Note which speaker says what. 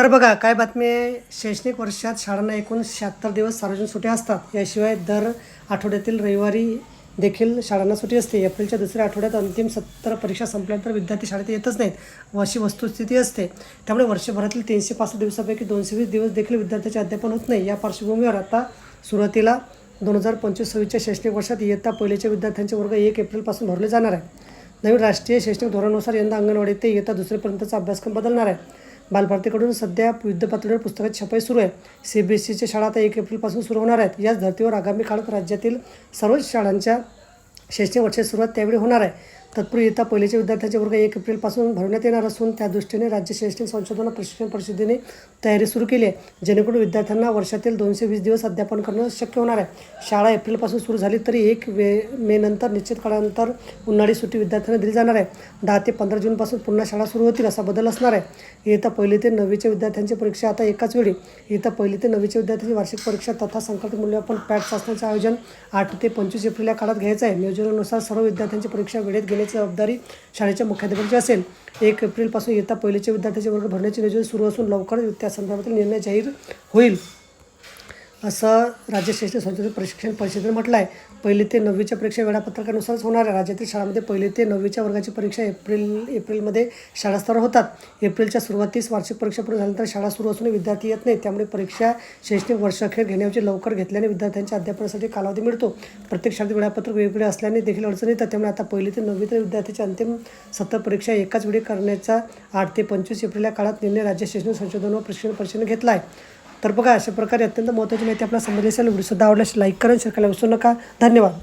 Speaker 1: तर बघा काय बातमी आहे? शैक्षणिक वर्षात शाळांना एकूण शहात्तर दिवस सार्वजनिक सुट्या असतात. याशिवाय दर आठवड्यातील रविवारी देखील शाळांना सुट्टी असते. एप्रिलच्या दुसऱ्या आठवड्यात अंतिम सत्तर परीक्षा संपल्यानंतर विद्यार्थी शाळेत येतच नाहीत व अशी वस्तुस्थिती असते. त्यामुळे वर्षभरातील तीनशे पासष्ट दिवसापैकी दोनशे वीस दिवस देखील विद्यार्थ्याचे अध्यापन होत नाही. या पार्श्वभूमीवर आता सुरुवातीला दोन हजार पंचवीस सव्वीसच्या शैक्षणिक वर्षात इयत्ता पहिलेच्या विद्यार्थ्यांचे वर्ग एक एप्रिलपासून भरले जाणार आहे. नवीन राष्ट्रीय शैक्षणिक धोरणानुसार यंदा अंगणवाडी ते इयत्ता दुसरीपर्यंतचा अभ्यासक्रम बदलणार आहे. बालभारतीकडून सध्या युद्ध पातळीवर पुस्तकाची छपाई सुरू आहे. सी बी एस सीच्या शाळा आता एक एप्रिलपासून सुरू होणार आहेत याच धर्तीवर आगामी काळात राज्यातील सर्वच शाळांच्या शैक्षणिक वर्षाची सुरुवात त्यावेळी होणार आहे. तत्पूर्वीता इयत्ता पहिलेच्या विद्यार्थ्यांचे वर्ग एक एप्रिलपासून भरवण्यात येणार असून त्या दृष्टीने राज्य शैक्षणिक संशोधन प्रशिक्षण परिषदेने तयारी सुरू केली आहे जेणेकरून विद्यार्थ्यांना वर्षातील दोनशे वीस दिवस अध्यापन करणं शक्य होणार आहे. शाळा एप्रिलपासून सुरू झाली तरी एक वे मे नंतर निश्चित काळानंतर उन्हाळी सुट्टी विद्यार्थ्यांना दिली जाणार आहे. दहा ते पंधरा जूनपासून पुन्हा शाळा सुरू होतील असा बदल असणार आहे. इयत्ता पहिली ते नववीच्या विद्यार्थ्यांची परीक्षा आता एकाच वेळी. इयत्ता पहिली ते नववीच्या विद्यार्थ्यांची वार्षिक परीक्षा तथा संकल्प मूल्यमापन पॅट चाचण्याचं आयोजन आठ ते पंचवीस एप्रिल या काळात घ्यायचं आहे. नियोजनानुसार सर्व विद्यार्थ्यांची परीक्षा वेळेत घेण्याची जबाबदारी शाळेच्या मुख्याध्यापकांची असेल. एक एप्रिलपासून येता पहिलेचे विद्यार्थ्यांचे वर्ग भरण्याचे नियोजन सुरू असून लवकर त्या संदर्भातील निर्णय जाहीर होईल. असं राज्य शैक्षणिक संशोधन प्रशिक्षण परिषदेने म्हटलं आहे. पहिली ते नववीच्या परीक्षा वेळापत्रकानुसारच होणार आहे. राज्यातील शाळांमध्ये पहिली ते नववीच्या वर्गाची परीक्षा एप्रिल एप्रिलमध्ये शाळास्तरावर होतात. एप्रिलच्या सुरुवातीस वार्षिक परीक्षा पूर्ण झाल्यानंतर शाळा सुरू असून विद्यार्थी येत नाही त्यामुळे परीक्षा शैक्षणिक वर्षाखेर घेण्याऐवजी लवकर घेतल्याने विद्यार्थ्यांच्या अध्यापनासाठी कालावधी मिळतो. प्रत्येक शाळेत वेळापत्रक वेगवेगळे असल्याने देखील अडचण येतात. त्यामुळे आता पहिली ते नववी तर विद्यार्थ्याची अंतिम सत्तर परीक्षा एकाच वेळी करण्याचा आठ ते पंचवीस एप्रिल या काळात निर्णय राज्य शैक्षणिक संशोधन व प्रशिक्षण परिषदेने घेतला आहे. तर बघा अशा प्रकारे अत्यंत महत्त्वाची माहिती आपल्याला समजली असेल. व्हिडिओसुद्धा आवडल्यास लाईक करा शेअर करायला विसरू नका. धन्यवाद.